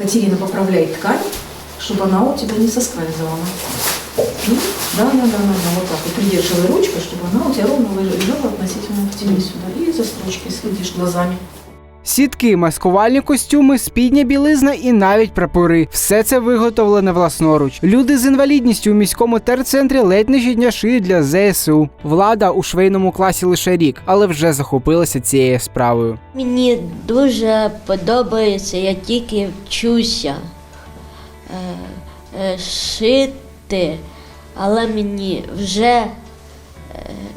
Катерина поправляет ткань, чтобы она у тебя не соскальзывала. И, да, да, да, да, да, вот так вот придерживай ручкой, чтобы она у тебя ровно лежала относительно к тебе сюда. И за строчкой следишь глазами. Сітки, маскувальні костюми, спідня білизна і навіть прапори. Все це виготовлене власноруч. Люди з інвалідністю у міському терцентрі ледь не щодня шиють для ЗСУ. Влада у швейному класі лише рік, але вже захопилася цією справою. Мені дуже подобається, я тільки вчуся е, е, шити, але мені вже е,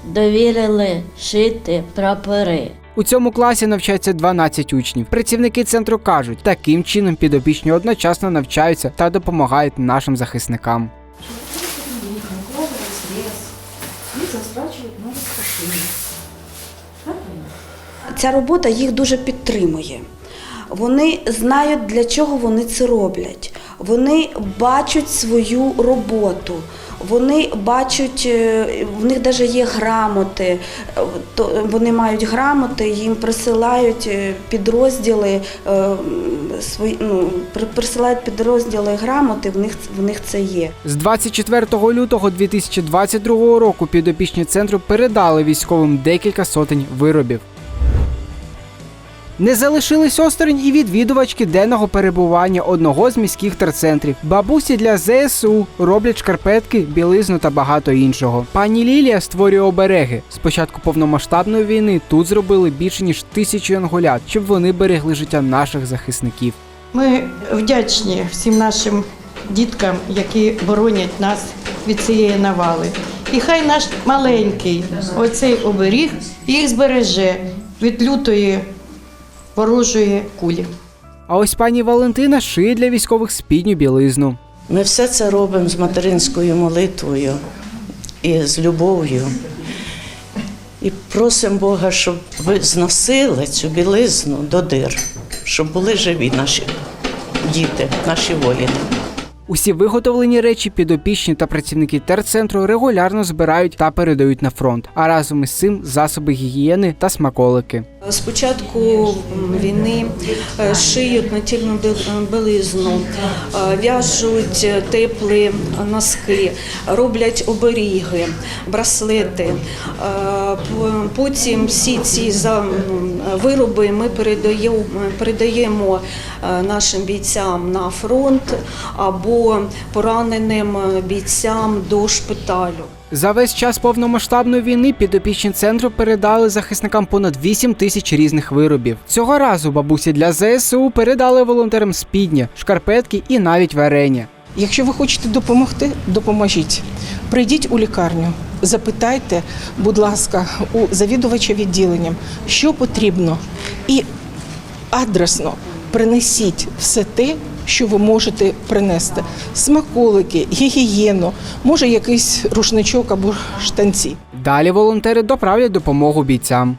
довірили шити прапори. У цьому класі навчається 12 учнів. Працівники центру кажуть, таким чином підопічні одночасно навчаються та допомагають нашим захисникам. Ця робота їх дуже підтримує. Вони знають, для чого вони це роблять. Вони бачать свою роботу. Вони бачать, е, в них навіть є грамоти. Е, то Вони мають грамоти, їм присилають е, підрозділи, свої, ну, присилають підрозділи грамоти, в них, в них це є. З 24 лютого 2022 року підопічні центру передали військовим декілька сотень виробів. Не залишились осторонь і відвідувачки денного перебування одного з міських терцентрів. Бабусі для ЗСУ роблять шкарпетки, білизну та багато іншого. Пані Лілія створює обереги. З початку повномасштабної війни тут зробили більше ніж тисячу янголят, щоб вони берегли життя наших захисників. Ми вдячні всім нашим діткам, які боронять нас від цієї навали. І хай наш маленький оцей оберіг їх збереже від лютої ворожої кулі. А ось пані Валентина шиє для військових спідню білизну. Ми все це робимо з материнською молитвою і з любов'ю. І просимо Бога, щоб ви зносили цю білизну до дир, щоб були живі наші діти, наші воїни. Усі виготовлені речі підопічні та працівники терцентру регулярно збирають та передають на фронт, а разом із цим засоби гігієни та смаколики. З початку війни е, шиють натільну білизну, е, в'яжуть теплі носки, роблять оберіги, браслети. Е, Потім всі ці вироби ми передаємо, е, нашим бійцям на фронт або пораненим бійцям до шпиталю. За весь час повномасштабної війни підопічні центру передали захисникам понад 8 тисяч різних виробів. Цього разу бабусі для ЗСУ передали волонтерам спідня, шкарпетки і навіть варення. Якщо ви хочете допомогти, допоможіть. Прийдіть у лікарню, запитайте, будь ласка, у завідувача відділенням, що потрібно, і адресно принесіть все те, що ви можете принести: смаколики, гігієну, може якийсь рушничок або штанці. Далі волонтери доправлять допомогу бійцям.